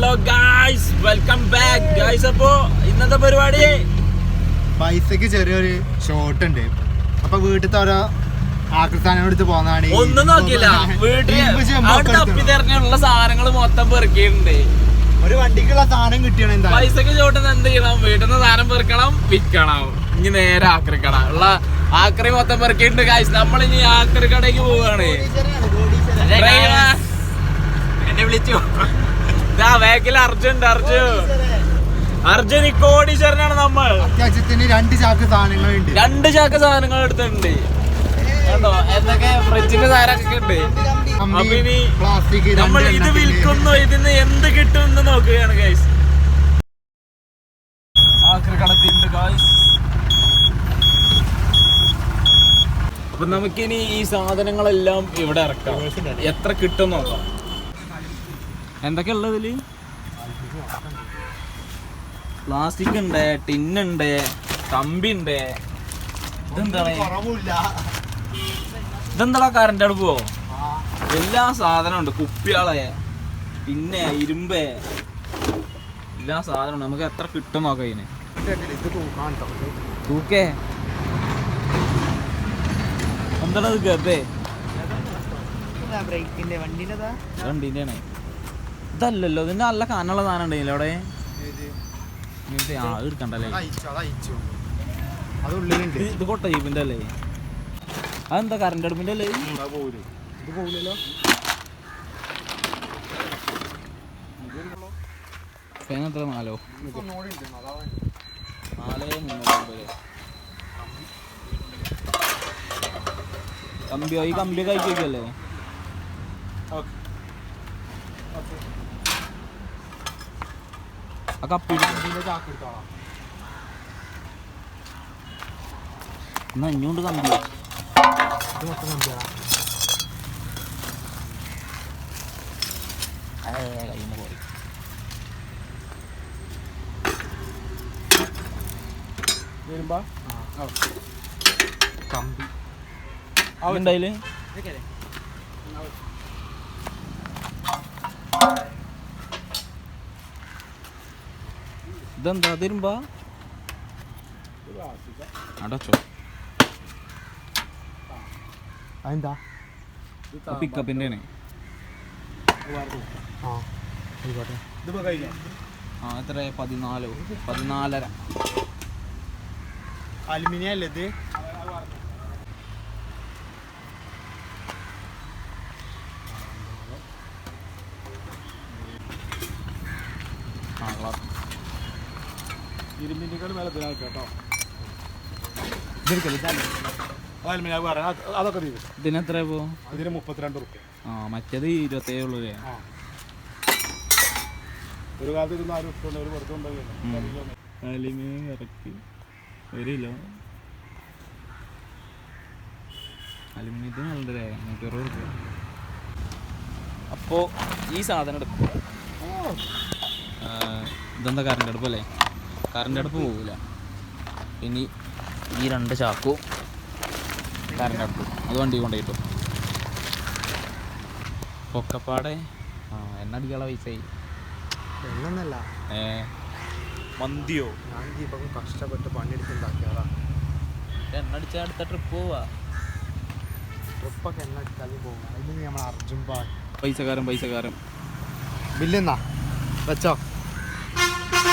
Hello guys welcome back guys അപ്പോ ഇന്നത്തെ പരിപാടി? പൈസക്ക് ചെറിയൊരു ഷോർട്ട് ഉണ്ട് അപ്പൊ വീട്ടിലത്തെ ഓരോ ആകൃസ്ഥാനം എടുത്ത് പോന്നാണ്. ഒന്നും നോക്കിയില്ല. വീട്ടിൽ അവിടെ തപ്പി തിരഞ്ഞുള്ള സാധനങ്ങൾ മൊത്തം പെറുക്കിയിട്ടുണ്ട്. ഒരു വണ്ടിക്കുള്ള സാധനം കിട്ടിയാണ് എന്താ പൈസക്ക് ചോട്ടുന്ന എന്ത് ചെയ്യണം? വീട്ടിൽ നിന്ന് സാധനം പെറുക്കണം വിൽക്കണം. ഇനി നേരെ ആക്രിക്കട ഉള്ള ആക്രി മൊത്തം പെറുക്കിയിട്ടുണ്ട് ഗായ്സ് നമ്മൾ ഇനി ആക്രി കടയ്ക്ക് പോവുകയാണ് എന്നെ വിളിച്ചു? ഇതാ അർജുൻ ഉണ്ട് അർജുൻ. അർജുൻ ഈ കോടീശ്വരനാണ് നമ്മൾ. അത്യാവശ്യത്തിന് രണ്ട് ചാക്ക് സാധനങ്ങളുണ്ട്. രണ്ട് ചാക്ക് സാധനങ്ങൾ എടുത്തിട്ടുണ്ട്. കേട്ടോ എന്തൊക്കെ ഫ്രിഡ്ജിന്റെ സാധനമൊക്കെ ഉണ്ട്. അപ്പൊ ഇനി നമ്മൾ ഇത് വിൽക്കുന്നു ഇതിന് എന്ത് കിട്ടും എന്ന് നോക്കുകയാണ് ഗൈസ് കടത്തിണ്ട് ഗൈസ് അപ്പൊ നമുക്കിനി ഈ സാധനങ്ങളെല്ലാം ഇവിടെ ഇറക്കാം. എത്ര കിട്ടും നോക്കാം. എന്തൊക്കെ ഉള്ളത് ഇതിൽ? പ്ലാസ്റ്റിക് ഉണ്ട് ടിന്നുണ്ട് കമ്പിണ്ട് ഇതെന്താണ്? ഇതെന്താ കറണ്ട് അടുപ്പോ എല്ലാ സാധനവും ഉണ്ട് കുപ്പിയാളെ പിന്നെ ഇരുമ്പ്. എല്ലാ സാധനവും നമുക്ക് എത്ര കിട്ടും നോക്കാം ഇതിന് തൂക്കേ. എന്താണത് ഗബേ? വണ്ടിന്റെ വണ്ടിന്റെ ആണ് ഇതല്ലല്ലോ ഇതിന്റെ നല്ല കാനുള്ള സാധനം ഉണ്ടെങ്കിലോ അവിടെ? ഇങ്ങനത്തെ ആ ഇത് എടുക്കണ്ടല്ലേ? അത് ഉള്ളിലുണ്ട്. ഇത് ഇത് കൊട്ട ജീപ്പിന്റെ അല്ലേ? അതെന്താ കറണ്ട് അടുപ്പിന്റെ അല്ലേ? ഇത് പോകില്ലല്ലോ ഫാൻ എത്ര? നാലോ? നാല് മുന്നൂറ്റമ്പത്. കമ്പിയോ ഈ കമ്പി കഴിക്കല്ലേ വെക്കല്ലേ ആ കപ്പി ചാക്ക് എടുത്തോളാം എന്നാ അഞ്ഞൂണ്ട് കമ്പിയോ ഇത് മൊത്തം കമ്പിയാ. കയ്യിൽ പോയി. വരുമ്പോ? കമ്പി. അതുണ്ടായിൽ ഇതെന്താ? തരുമ്പാ അടച്ചോ. അതെന്താ? പിക്കപ്പിന്റെ ആണ് ആ ആയിക്കോട്ടെ. ആ എത്ര പതിനാലോ. പതിനാലര. അലുമിനിയം അല്ലേ ഇത്? ആ ഗ്ലാസ് ഇരുമ്പിന്റെക്കാൾ മേലെ ഇതിനാ കേട്ടോ. അതൊക്കെ തീരും. പോ ഇതിന് മുപ്പത്തിരണ്ട് റുപ്യ ആ മറ്റേത് ഇരുപത്തേഴ് ഉള്ളൂ അല്ലേ? ഒരു കാലത്ത് ഇരുന്ന് ആരും ഇഷ്ടമുണ്ട് ഒരു വെറുതെ ഉണ്ടാവില്ല അലുമിനിയം ഇറക്കി. ഒരു കിലോ. അലുമിനിയത്തിന് നല്ല രേഖ നൂറ്റി അറുപത് റുപ്യ അപ്പോൾ ഈ സാധനം എടുക്കും ആ, ഇതെന്താ കറണ്ട് അടുപ്പല്ലേ കറണ്ട് അടുപ്പ് പോകില്ല ഇനി ഈ രണ്ട് ചാക്കും കറണ്ട് അടുപ്പ്. അത് വണ്ടി കൊണ്ടുപോയിട്ടു പൊക്കപ്പാടെ. ആ എണ്ണ അടിക്കാനുള്ള പൈസയായി. എന്നല്ല ഏ. മന്തിയോ? ദീപകം കഷ്ടപ്പെട്ട് പണിയെടുത്തുണ്ടാക്കിയതാ എണ്ണ അടിച്ചാൽ അടുത്ത ട്രിപ്പ് പോവാ. ട്രിപ്പൊക്കെ എണ്ണ അടിച്ചാലും പോകും അതിന് നമ്മൾ അർജുൻ പാ പൈസക്കാരൻ പൈസക്കാരൻ. ബില്ലെന്നാ? വെച്ചോ.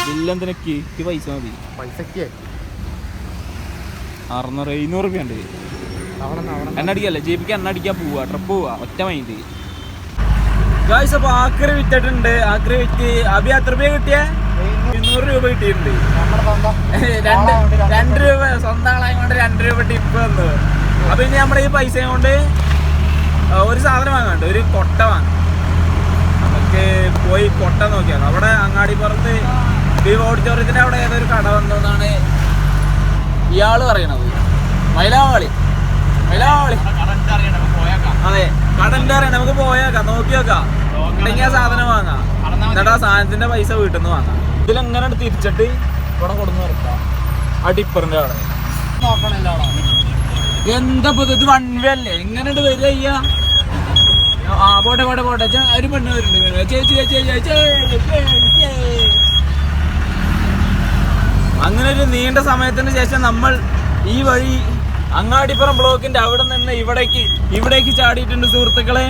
ബില്ലെന്തിനൊക്കെ എനിക്ക് പൈസ മതി? പൈസക്ക്? അറുന്നൂറ് എഴുന്നൂറ് റുപ്യ ഉണ്ട്. എണ്ണ അടിക്കല്ലേ ജെപിക്ക് എണ്ണ അടിക്കാൻ പോവാ ട്രിപ്പ് പോവാ ഒറ്റ മൈൻഡ് ഗായ്സ് അപ്പൊ ആക്രി വിറ്റിട്ടുണ്ട്. ആക്രി വിറ്റ് അഭി എത്ര രൂപ കിട്ടിയ? ഇരുന്നൂറ് രൂപ കിട്ടിയിട്ടുണ്ട്. രണ്ട് രണ്ട് രൂപ. സ്വന്തം ആളായ കൊണ്ട് രണ്ട് രൂപ ടിപ്പ് വന്നു അപ്പൊ ഇനി നമ്മുടെ ഈ പൈസ കൊണ്ട് ഒരു സാധനം വാങ്ങാണ്ട് ഒരു കൊട്ട വാങ്ങാം നമുക്ക് പോയി കൊട്ട നോക്കിയാണ് അവിടെ അങ്ങാടിപ്പുറത്ത് ഈ ഓഡിറ്റോറിയത്തിന്റെ അവിടെ ഏതൊരു കട വന്നതാണ് ഇയാൾ പറയണത്. മൈലാവാളി. മൈലാവാളി. അതെ കടന്റെ അറിയണം നമുക്ക് പോയേക്കാം. നോക്കി നോക്കാം ഉണ്ടെങ്കിൽ ആ സാധനം വാങ്ങാം. എന്നിട്ട് ആ സാധനത്തിന്റെ പൈസ വീട്ടിൽ നിന്ന് വാങ്ങാം. ഇതിലെങ്ങനെ തിരിച്ചിട്ട് ഇവിടെ കൊടുന്ന് നിർത്താം? ആ ടിപ്പറിന്റെ അവിടെ. എന്താ ഇത്? വൺ വേ അല്ലേ? എങ്ങനെ വരിക അയ്യാ ആ പോട്ടെ പോട്ടെ പോട്ടെ. ഒരു പെണ്ണ് വരുന്നുണ്ട്. ചേച്ചി ചേച്ചി ചേച്ചി. അങ്ങനെ ഒരു നീണ്ട സമയത്തിന് ശേഷം നമ്മൾ ഈ വഴി അങ്ങാടിപ്പുറം ബ്ലോക്കിന്റെ അവിടെ നിന്ന് ഇവിടേക്ക് ഇവിടേക്ക് ചാടിയിട്ടുണ്ട് സുഹൃത്തുക്കളെ.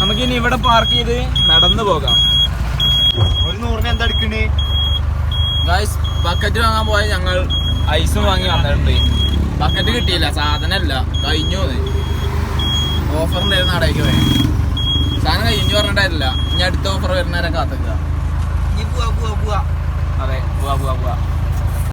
നമുക്ക് ഇനി ഇവിടെ പാർക്ക് ചെയ്ത് നടന്നു പോകാം. ഒരു നൂറിന് എന്താ എടുക്കണേ? ഗായ്സ് ബക്കറ്റ് വാങ്ങാൻ പോയ ഞങ്ങൾ ഐസും വാങ്ങി വന്നിട്ടുണ്ട്. ബക്കറ്റ് കിട്ടിയില്ല സാധനമല്ല. കഴിഞ്ഞു ഉണ്ടായിരുന്ന അടയ്ക്ക് പോയി സാധനം കഴിഞ്ഞു പറഞ്ഞിട്ടായിരുന്നില്ല. ഇനി അടുത്ത ഓഫർ വരുന്നവരെ കാത്തുക അതെ പോവാ പോവാ പോവാ